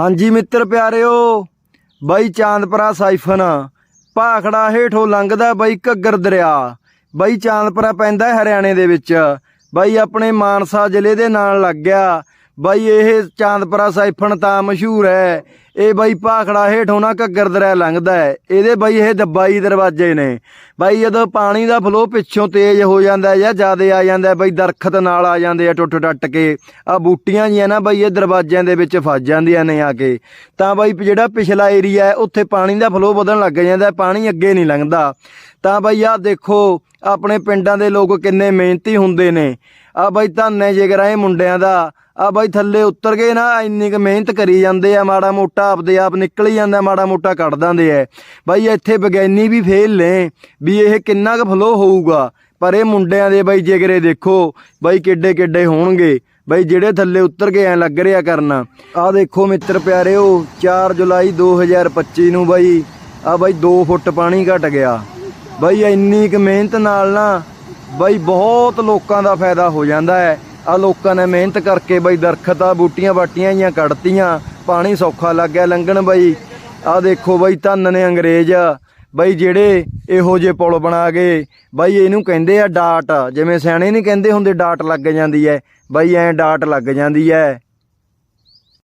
ਹਾਂਜੀ ਮਿੱਤਰ ਪਿਆਰਿਓ, ਬਾਈ ਚਾਂਦਪੁਰਾ ਸਾਈਫਨ, ਭਾਖੜਾ ਹੇਠੋਂ ਲੰਘਦਾ ਬਾਈ ਘੱਗਰ ਦਰਿਆ। ਬਾਈ ਚਾਂਦਪੁਰਾ ਪੈਂਦਾ ਹਰਿਆਣੇ ਦੇ ਵਿੱਚ। ਬਾਈ ਆਪਣੇ ਮਾਨਸਾ ਜ਼ਿਲ੍ਹੇ ਦੇ ਨਾਲ ਲੱਗ ਗਿਆ। ਬਾਈ ਇਹ ਚਾਂਦਪੁਰਾ ਸਾਈਫਨ ਤਾਂ ਮਸ਼ਹੂਰ ਹੈ। ਇਹ ਬਾਈ ਭਾਖੜਾ ਹੇਠੋਂ ਨਾ ਘੱਗਰ ਦਰਿਆ ਲੰਘਦਾ ਹੈ। ਇਹਦੇ ਬਾਈ ਇਹ ਦੱਬਾਈ ਦਰਵਾਜ਼ੇ ਨੇ। ਬਾਈ ਜਦੋਂ ਪਾਣੀ ਦਾ ਫਲੋ ਪਿੱਛੋਂ ਤੇਜ਼ ਹੋ ਜਾਂਦਾ ਜਾਂ ਜ਼ਿਆਦਾ ਆ ਜਾਂਦਾ ਬਾਈ ਦਰਖਤ ਨਾਲ ਆ ਜਾਂਦੇ ਆ ਟੁੱਟ ਟੱਟ ਕੇ। ਆ ਬੂਟੀਆਂ ਜੀਆਂ ਨਾ ਬਾਈ ਇਹ ਦਰਵਾਜ਼ਿਆਂ ਦੇ ਵਿੱਚ ਫਸ ਜਾਂਦੀਆਂ ਨੇ ਆ ਕੇ। ਤਾਂ ਬਾਈ ਜਿਹੜਾ ਪਿਛਲਾ ਏਰੀਆ ਹੈ, ਉੱਥੇ ਪਾਣੀ ਦਾ ਫਲੋ ਵਧਣ ਲੱਗ ਜਾਂਦਾ ਪਾਣੀ ਅੱਗੇ ਨਹੀਂ ਲੰਘਦਾ। ਤਾਂ ਬਾਈ ਆ ਦੇਖੋ, ਆਪਣੇ ਪਿੰਡਾਂ ਦੇ ਲੋਕ ਕਿੰਨੇ ਮਿਹਨਤੀ ਹੁੰਦੇ ਨੇ। ਆ ਬਾਈ ਧੰਨੇ ਜਿਗਰਾ ਇਹ ਮੁੰਡਿਆਂ ਦਾ। ਆ ਬਾਈ ਥੱਲੇ ਉਤਰ ਗਏ ਨਾ ਇੰਨੀ ਕੁ ਮਿਹਨਤ ਕਰੀ ਜਾਂਦੇ ਆ, ਮਾੜਾ ਮੋਟਾ। ਆਪਦੇ ਆਪ ਨਿਕਲ ਹੀ ਜਾਂਦਾ, ਮਾੜਾ ਮੋਟਾ ਕੱਢ ਦਿੰਦੇ ਆ ਬਾਈ, ਇੱਥੇ ਵਿਗਿਆਨੀ ਵੀ ਫੇਲ ਨੇ ਵੀ ਇਹ ਕਿੰਨਾ ਕੁ ਫਲੋ ਹੋਊਗਾ। ਪਰ ਇਹ ਮੁੰਡਿਆਂ ਦੇ ਬਾਈ ਜਿਗਰੇ ਦੇਖੋ, ਬਾਈ ਕਿੱਡੇ ਕਿੱਡੇ ਹੋਣਗੇ। ਬਈ, ਜਿਹੜੇ ਥੱਲੇ ਉਤਰ ਕੇ ਐ ਲੱਗ ਰਿਹਾ ਕਰਨਾ। ਆ ਦੇਖੋ ਮਿੱਤਰ ਪਿਆਰਿਓ 4 ਜੁਲਾਈ 2025 ਨੂੰ ਬਾਈ ਆ ਬਾਈ 2 ਫੁੱਟ ਪਾਣੀ ਘਟ ਗਿਆ। ਬਾਈ, ਇੰਨੀ ਕੁ ਮਿਹਨਤ ਨਾਲ ਨਾ ਬਾਈ ਬਹੁਤ ਲੋਕਾਂ ਦਾ ਫਾਇਦਾ ਹੋ ਜਾਂਦਾ ਹੈ ਆ ਲੋਕਾਂ ਨੇ ਮਿਹਨਤ ਕਰਕੇ ਬਾਈ ਦਰਖਤਾਂ, ਬੂਟੀਆਂ, ਬਾਟੀਆਂ ਜੀਆਂ ਕੱਢਤੀਆਂ। ਪਾਣੀ ਸੌਖਾ ਲੱਗ ਗਿਆ ਲੰਘਣ ਬਾਈ। ਆ ਦੇਖੋ ਬਾਈ ਧੰਨ ਨੇ ਅੰਗਰੇਜ਼। ਬਾਈ ਜਿਹੜੇ ਇਹੋ ਜਿਹੇ ਪੁਲ ਬਣਾ ਗਏ ਬਾਈ ਇਹਨੂੰ ਕਹਿੰਦੇ ਆ ਡਾਟ। ਜਿਵੇਂ ਸਿਆਣੇ ਨਹੀਂ ਕਹਿੰਦੇ ਹੁੰਦੇ ਡਾਟ ਲੱਗ ਜਾਂਦੀ ਐ। ਬਾਈ ਐ ਡਾਟ ਲੱਗ ਜਾਂਦੀ ਐ।